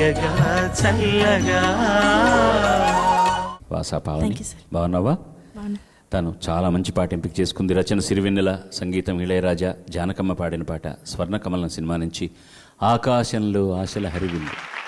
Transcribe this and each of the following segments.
తీయగా చల్లగా. వాసా Pavani. Thank you, sir. బాగున్నావా? బాగున్నా. తను చాలా మంచి పాట ఎంపిక చేసుకుంది. రచన సిరివెన్నెల సంగీతం ఇళయరాజా జానకమ్మ పాడిన పాట స్వర్ణకమలం సినిమా నుంచి ఆకాశంలో ఆశల హరివిల్లు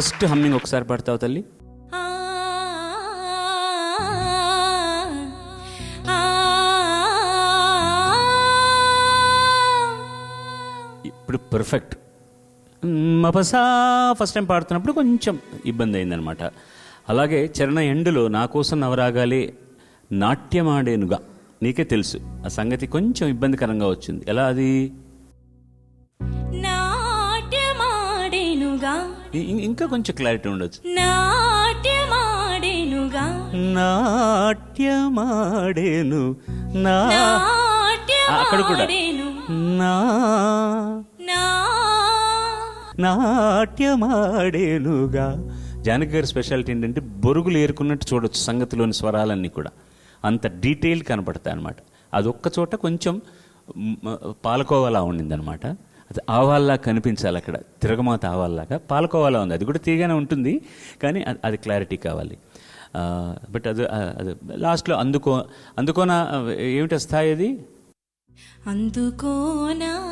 ఫస్ట్ హమ్మింగ్ ఒకసారి పడతావు తల్లి. ఇప్పుడు పర్ఫెక్ట్ మపసా ఫస్ట్ టైం పాడుతున్నప్పుడు కొంచెం ఇబ్బంది అయిందనమాట అలాగే చరణ ఎండులో నా కోసం నవరాగాలి నాట్యమాడేనుగా. నీకే తెలుసు ఆ సంగతి కొంచెం ఇబ్బందికరంగా వచ్చింది. ఎలా అది? ఇంకా కొంచెం క్లారిటీ ఉండొచ్చు. నాట్యమాడెనుగా. నాట్యమాడేను. నా అక్కడ కూడా. నా నాట్యమాడేనుగా. జానకి గారి స్పెషాలిటీ ఏంటంటే బొరుగులు ఏరుకున్నట్టు చూడొచ్చు సంగతిలోని స్వరాలన్నీ కూడా. అంత డీటెయిల్ కనపడతాయి అనమాట అది ఒక్క చోట కొంచెం పాలకోవాలా ఉండిందనమాట అది ఆవాల్లా కనిపించాలి అక్కడ. తిరగమాత ఆవాల్లాగా. పాలకోవాలా ఉంది. అది కూడా తీగానే ఉంటుంది కానీ అది- క్లారిటీ కావాలి. బట్ అది అది లాస్ట్లో అందుకో అందుకోన ఏమిటి స్థాయి అది? అందుకోనా.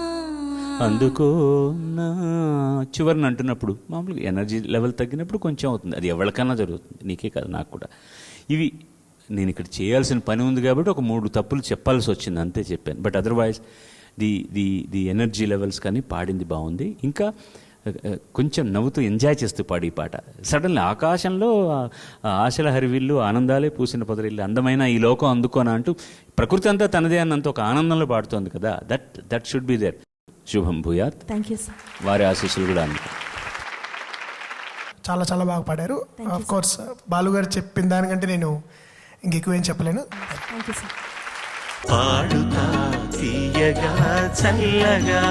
అందుకో నా చివరిని అంటున్నప్పుడు మామూలుగా ఎనర్జీ లెవెల్ తగ్గినప్పుడు కొంచెం అవుతుంది. అది ఎవరికన్నా జరుగుతుంది. నీకే కాదు నాకు కూడా. ఇవి నేను ఇక్కడ చేయాల్సిన పని ఉంది కాబట్టి ఒక మూడు తప్పులు చెప్పాల్సి వచ్చింది అంతే చెప్పాను. But otherwise the the the energy levels కానీ పాడింది బాగుంది. ఇంకా కొంచెం నవ్వుతూ ఎంజాయ్ చేస్తూ పాడి ఈ పాట. సడన్లీ ఆకాశంలో ఆశల హరివిల్లు ఆనందాలే పూసిన పొదరిల్లు అందమైన ఈ లోకం అందుకోనా అంటూ ప్రకృతి అంతా తనదే అన్నంత ఒక ఆనందంలో పాడుతోంది కదా. That that should be there శుభం భూయాత్. థ్యాంక్ యూ సార్ వారి ఆశీస్సులు కూడా అందుకో. చాలా చాలా బాగా పాడారు. ఆఫ్ కోర్స్ బాలు గారు చెప్పిన దానికంటే నేను ఇంకెక్కువ ఏం చెప్పలేను. థ్యాంక్ యూ సార్ పాడుతా తీయగా చల్లగా.